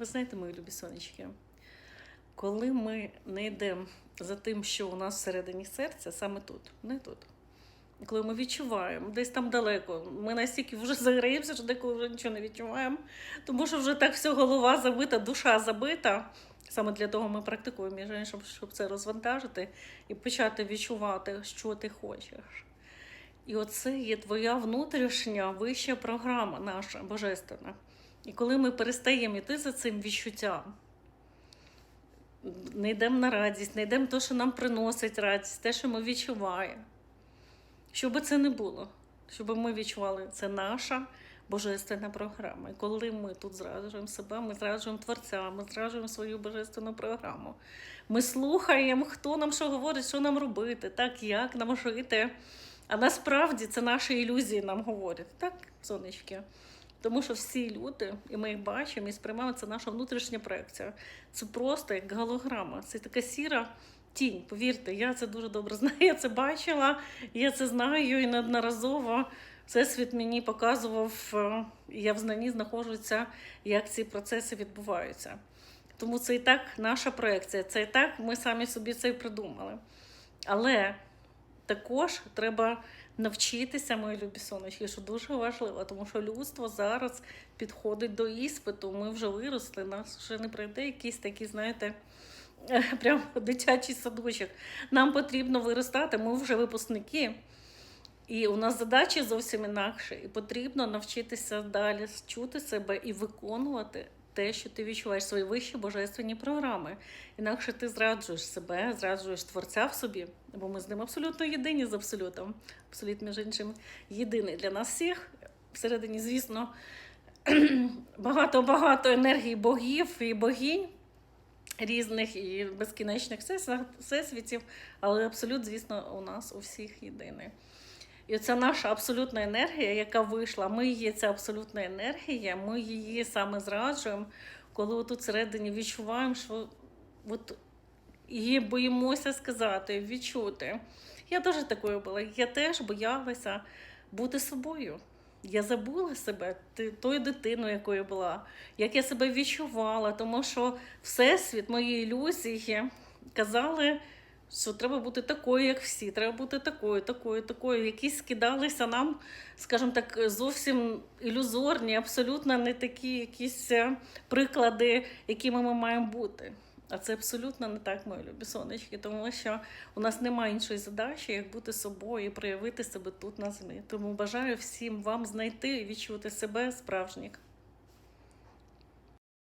Ви знаєте, мої любі сонечки, коли ми не йдемо за тим, що у нас всередині серця, саме тут, не тут. Коли ми відчуваємо, десь там далеко, ми настільки вже заграємося, що деколи вже нічого не відчуваємо, тому що вже так все голова забита, душа забита. Саме для того ми практикуємо, щоб це розвантажити і почати відчувати, що ти хочеш. І оце є твоя внутрішня вища програма, наша божественна. І коли ми перестаємо йти за цим відчуттям, не йдемо на радість, не йдемо те, що нам приносить радість, те, що ми відчуваємо. Що би це не було, щоб ми відчували, це наша божественна програма. І коли ми тут зраджуємо себе, ми зраджуємо Творця, ми зраджуємо свою божественну програму. Ми слухаємо, хто нам що говорить, що нам робити, так, як нам жити. А насправді це наші ілюзії нам говорять, так, сонечки? Тому що всі люди, і ми їх бачимо і сприймаємо, це наша внутрішня проекція. Це просто як голограма, це така сіра тінь. Повірте, я це дуже добре знаю. Я це бачила, я це знаю і неодноразово всесвіт мені показував, е, і я в знанні знаходжуся, як ці процеси відбуваються. Тому це і так наша проекція, це і так ми самі собі це і придумали. Але також треба навчитися, мої любі сонечки, що дуже важливо, тому що людство зараз підходить до іспиту. Ми вже виросли, нас вже не прийде якийсь такий, знаєте, прям дитячий садочок. Нам потрібно виростати, ми вже випускники. І у нас задачі зовсім інакше, і потрібно навчитися далі чути себе і виконувати те, що ти відчуваєш свої вищі божественні програми. Інакше ти зраджуєш себе, зраджуєш творця в собі, бо ми з ним абсолютно єдині з абсолютом. Абсолют, між іншим, єдиний для нас всіх. Всередині, звісно, багато-багато енергії богів і богінь різних і безкінечних всесвітів, але абсолют, звісно, у нас у всіх єдиний. І це наша абсолютна енергія, яка вийшла. Ми є ця абсолютна енергія, ми її саме зраджуємо, коли отут всередині відчуваємо, що от її боїмося сказати, відчути. Я теж такою була. Я теж боялася бути собою. Я забула себе тою дитиною, якою була, як я себе відчувала, тому що всесвіт, мої ілюзії казали, що треба бути такою, як всі, треба бути такою, такою, такою. Якісь скидалися нам, скажімо так, зовсім ілюзорні, абсолютно не такі якісь е, приклади, якими ми маємо бути. А це абсолютно не так, мої любі сонечки, тому що у нас немає іншої задачі, як бути собою і проявити себе тут на землі. Тому бажаю всім вам знайти і відчути себе справжніх.